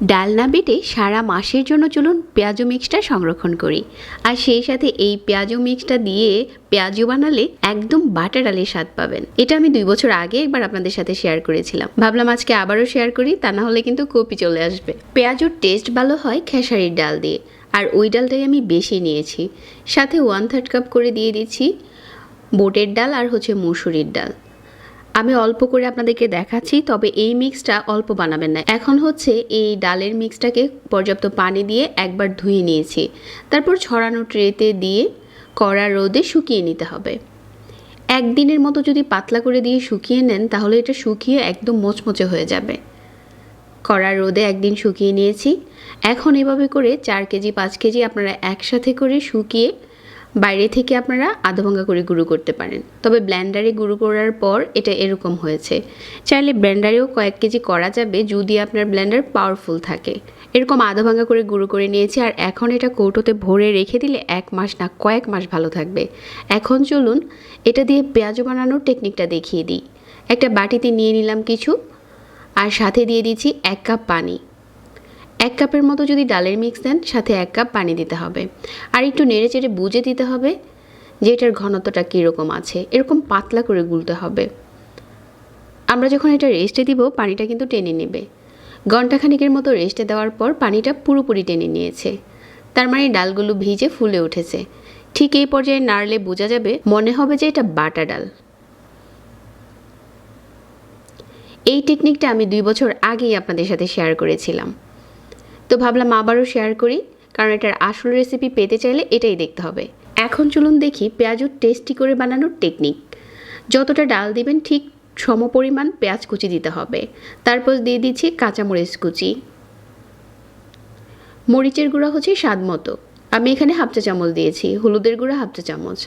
ডাল না বেটে সারা মাসের জন্য চলুন পেঁয়াজু মিক্সটা সংরক্ষণ করি। আর সেই সাথে এই পেঁয়াজু মিক্সটা দিয়ে পেঁয়াজু বানালে একদম বাটা ডালের স্বাদ পাবেন। এটা আমি দুই বছর আগে একবার আপনাদের সাথে শেয়ার করেছিলাম। ভাবলাম আজকে আবারও শেয়ার করি, তা না হলে কিন্তু কপি চলে আসবে। পেঁয়াজুর টেস্ট ভালো হয় খেসারির ডাল দিয়ে। আর ওই ডালটাই আমি বেশি নিয়েছি। সাথে ওয়ান থার্ড কাপ করে দিয়ে দিচ্ছি বোটের ডাল আর হচ্ছে মুসুরির ডাল। আমি অল্প করে আপনাদেরকে দেখাচ্ছি, তবে এই মিক্সটা অল্প বানাবেন না। এখন হচ্ছে এই ডালের মিক্সটাকে পর্যাপ্ত পানি দিয়ে একবার ধুয়ে নিয়েছি। তারপর ছড়ানো ট্রেতে দিয়ে কড়া রোদে শুকিয়ে নিতে হবে। একদিনের মতো যদি পাতলা করে দিয়ে শুকিয়ে নেন, তাহলে এটা শুকিয়ে একদম মোচমোচে হয়ে যাবে। কড়া রোদে একদিন শুকিয়ে নিয়েছি। এখন এভাবে করে চার কেজি, পাঁচ কেজি আপনারা একসাথে করে শুকিয়ে বাইরে থেকে আপনারা আধা ভাঙ্গা করে গুঁড়ো করতে পারেন। তবে ব্ল্যান্ডারে গুঁড়ো করার পর এটা এরকম হয়েছে। চাইলে ব্ল্যান্ডারেও কয়েক কেজি করা যাবে যদি আপনার ব্ল্যান্ডার পাওয়ারফুল থাকে। এরকম আধা ভাঙ্গা করে গুঁড়ো করে নিয়েছি আর এখন এটা কৌটোতে ভরে রেখে দিলে এক মাস না কয়েক মাস ভালো থাকবে। এখন চলুন এটা দিয়ে পেঁয়াজু বানানোর টেকনিকটা দেখিয়ে দিই। একটা বাটিতে নিয়ে নিলাম কিছু আর সাথে দিয়ে দিচ্ছি এক কাপ পানি। এক কাপের মতো যদি ডালের মিক্স দেন, সাথে এক কাপ পানি দিতে হবে। আর একটু নেড়ে চেড়ে বুঝে দিতে হবে যে এটার ঘনত্বটা কীরকম আছে। এরকম পাতলা করে গুলতে হবে। আমরা যখন এটা রেস্টে দিব, পানিটা কিন্তু টেনে নেবে। ঘন্টাখানিকের মতো রেস্টে দেওয়ার পর পানিটা পুরোপুরি টেনে নিয়েছে। তার মানে ডালগুলো ভিজে ফুলে উঠেছে। ঠিক এই পর্যায়ে নাড়লে বোঝা যাবে মনে হবে যে এটা বাটা ডাল। এই টেকনিকটা আমি দুই বছর আগেই আপনাদের সাথে শেয়ার করেছিলাম। তো ভাবলাম আবারও শেয়ার করি, কারণ এটার আসল রেসিপি পেতে চাইলে এটাই দেখতে হবে। এখন চলুন দেখি পেঁয়াজুর টেস্টি করে বানানোর টেকনিক যতটা ডাল দিবেন ঠিক সমপরিমাণ পেঁয়াজ কুচি দিতে হবে। তারপর দিয়ে দিচ্ছি কাঁচামরিচ কুচি। মরিচের গুঁড়া হচ্ছে স্বাদ মতো। আমি এখানে হাফ চা চামচ দিয়েছি, হলুদের গুঁড়া হাফ চা চামচ।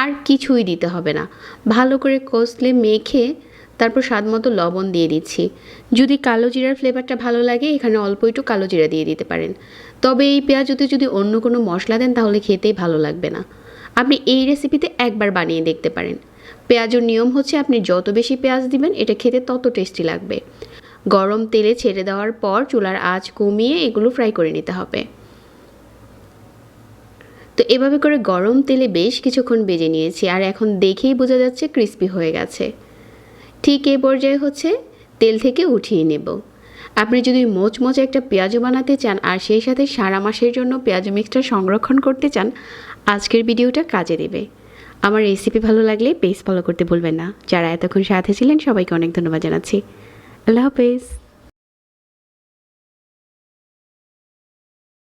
আর কিছুই দিতে হবে না। ভালো করে কষলে মেখে তারপর স্বাদ মতো লবণ দিয়ে দিচ্ছি। যদি কালো জিরার ফ্লেভারটা ভালো লাগে, এখানে অল্প একটু কালো জিরা দিয়ে দিতে পারেন। তবে এই পেঁয়াজুতে যদি অন্য কোনো মশলা দেন, তাহলে খেতেই ভালো লাগবে না। আপনি এই রেসিপিতে একবার বানিয়ে দেখতে পারেন। পেঁয়াজুর নিয়ম হচ্ছে, আপনি যত বেশি পেঁয়াজ দিবেন, এটা খেতে তত টেস্টি লাগবে। গরম তেলে ছেড়ে দেওয়ার পর চুলার আঁচ কমিয়ে এগুলো ফ্রাই করে নিতে হবে। তো এভাবে করে গরম তেলে বেশ কিছুক্ষণ বেজে নিয়েছি, আর এখন দেখেই বোঝা যাচ্ছে ক্রিস্পি হয়ে গেছে। ঠিক এই পর্যায়ে হচ্ছে তেল থেকে উঠিয়ে নেব। আপনি যদি মোচমোচে একটা পেঁয়াজও বানাতে চান আর সেই সাথে সারা মাসের জন্য পেঁয়াজ মিক্সটা সংরক্ষণ করতে চান, আজকের ভিডিওটা কাজে দেবে। আমার রেসিপি ভালো লাগলে পেজ ফলো করতে ভুলবেন না। যারা এতক্ষণ সাথে ছিলেন, সবাইকে অনেক ধন্যবাদ জানাচ্ছি। আল্লাহ হাফেজ।